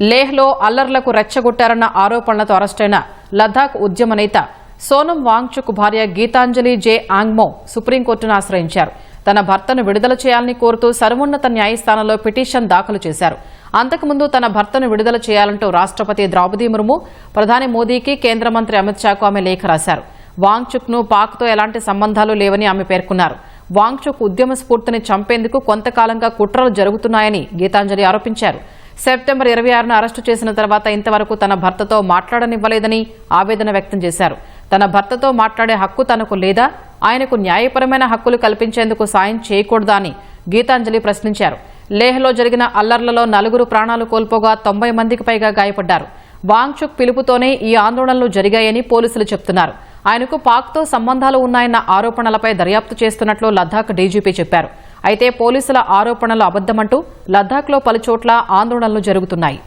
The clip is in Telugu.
లేహ్లో అల్లర్లకు రెచ్చగొట్టారన్న ఆరోపణలతో అరెస్టైన లద్దాఖ్ ఉద్యమ నేత సోనం వాంగ్చుక్ భార్య గీతాంజలి జే ఆంగ్మో సుప్రీంకోర్టును ఆశ్రయించారు. తన భర్తను విడుదల చేయాలని కోరుతూ సర్వోన్నత న్యాయస్థానంలో పిటిషన్ దాఖలు చేశారు. అంతకుముందు తన భర్తను విడుదల చేయాలంటూ రాష్ట్రపతి ద్రౌపదీ ముర్ము ప్రధాని మోదీకి కేంద్ర మంత్రి అమిత్ షాకు ఆమె లేఖ రాశారు. వాంగ్చుక్ను పాక్తో ఎలాంటి సంబంధాలు లేవని ఆమె పేర్కొన్నారు. వాంగ్చుక్ ఉద్యమ స్ఫూర్తిని చంపేందుకు కొంతకాలంగా కుట్రలు జరుగుతున్నాయని గీతాంజలి ఆరోపించారు. సెప్టెంబర్ ఇరవై ఆరున అరెస్టు చేసిన తర్వాత ఇంతవరకు తన భర్తతో మాట్లాడనివ్వలేదని ఆవేదన వ్యక్తం చేశారు. తన భర్తతో మాట్లాడే హక్కు తనకు లేదా ఆయనకు న్యాయపరమైన హక్కులు కల్పించేందుకు సాయం చేయకూడదా అని గీతాంజలి ప్రశ్నించారు. లేహ్లో జరిగిన అల్లర్లలో నలుగురు ప్రాణాలు కోల్పోగా తొంభై మందికి పైగా గాయపడ్డారు. వాంగ్చుక్ పిలుపుతోనే ఈ ఆందోళనలు జరిగాయని పోలీసులు చెబుతున్నారు ఆయనకు పాక్తో సంబంధాలు ఉన్నాయన్న ఆరోపణలపై దర్యాప్తు చేస్తున్నట్లు లద్దాఖ్ డీజీపీ చెప్పారు. అయితే పోలీసుల ఆరోపణలు అబద్దమంటూ లద్దాఖ్లో పలుచోట్ల ఆందోళనలు జరుగుతున్నాయి.